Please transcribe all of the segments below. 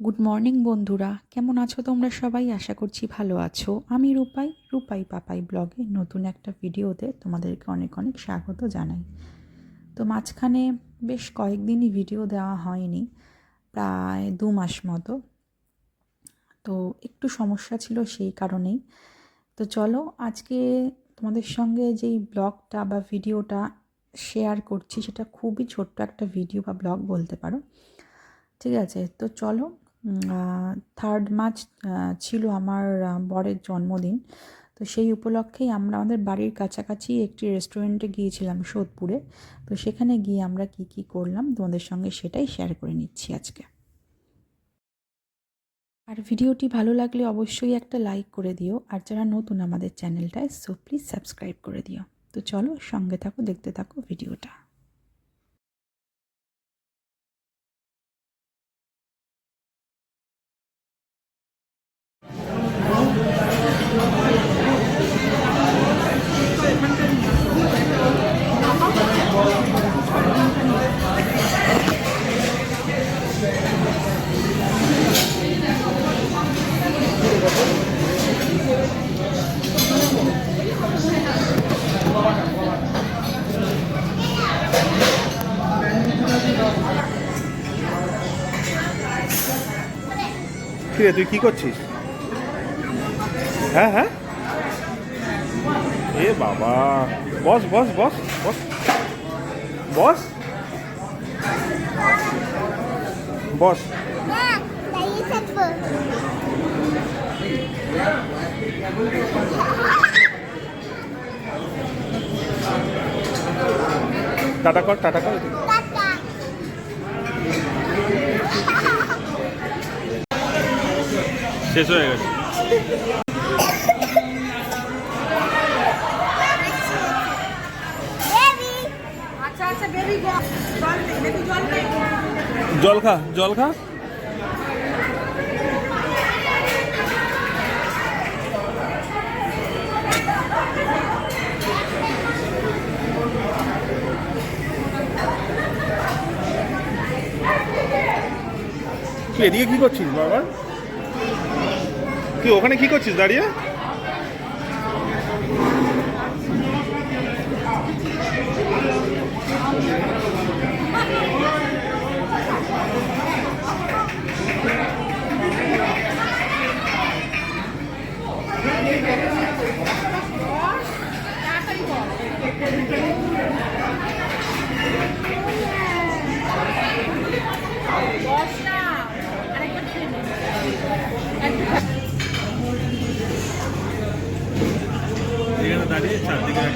Good morning বন্ধুরা। কেমন আছো তোমরা সবাই? আশা করছি ভালো আছো। আমি রূপাই রূপাই পাপাই ব্লগে নতুন একটা ভিডিওতে তোমাদেরকে অনেক অনেক স্বাগত জানাই। তো মাঝখানে বেশ কয়েকদিনই ভিডিও দেওয়া হয়নি, প্রায় দু মাস মতো। তো একটু সমস্যা ছিল সেই কারণেই। তো চলো আজকে তোমাদের সঙ্গে যেই ব্লগটা বা ভিডিওটা শেয়ার করছি, সেটা খুবই ছোট্ট একটা ভিডিও বা ব্লগ বলতে পারো। ঠিক আছে, তো চলো থার্ড মার্চ ছিল আমার বরের জন্মদিন। তো সেই উপলক্ষেই আমরা আমাদের বাড়ির কাছাকাছি একটি রেস্টুরেন্টে গিয়েছিলাম সোদপুরে। তো সেখানে গিয়ে আমরা কি কি করলাম তোমাদের সঙ্গে সেটাই শেয়ার করে নিচ্ছি আজকে। আর ভিডিওটি ভালো লাগলে অবশ্যই একটা লাইক করে দিও। আর যারা নতুন আমাদের চ্যানেলটায় সো প্লিজ সাবস্ক্রাইব করে দিও। তো চলো সঙ্গে থাকো, দেখতে থাকো ভিডিওটা। কিরে তুই কি করছিস? হ্যাঁ হ্যাঁ? এ বাবা, বস বস বস বস। বস? বস। টাটা কর টাটা কর। শেষ হয়ে গেছে। আচ্ছা আচ্ছা জল খা জল খা। এদিকে কি করছিস বাবা? তুই ওখানে কি করছিস দাঁড়িয়ে?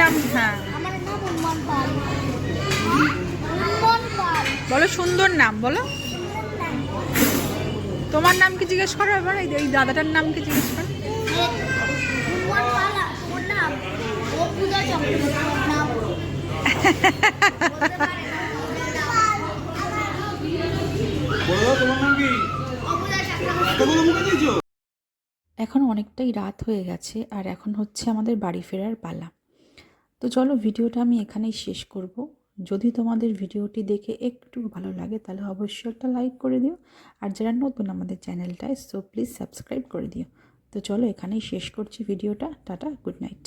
নাম হ্যাঁ। আমার নাম উম্মন পাল। উম্মন পাল। বলো সুন্দর নাম বলো। তোমার নাম কি জিজ্ঞেস করো এবার? এই দাদাটার নাম কি জিজ্ঞেস করো? এখন অনেকটাই রাত হয়ে গেছে আর এখন হচ্ছে আমাদের বাড়ি ফেরার পালা। তো চলো ভিডিওটা আমি এখানেই শেষ করব। যদি তোমাদের ভিডিওটি দেখে একটু ভালো লাগে, তাহলে অবশ্যই একটা লাইক করে দিও। আর যারা নতুন আমাদের চ্যানেলটায় সো প্লিজ সাবস্ক্রাইব করে দিও। তো চলো এখানেই শেষ করছি ভিডিওটা। Tata good night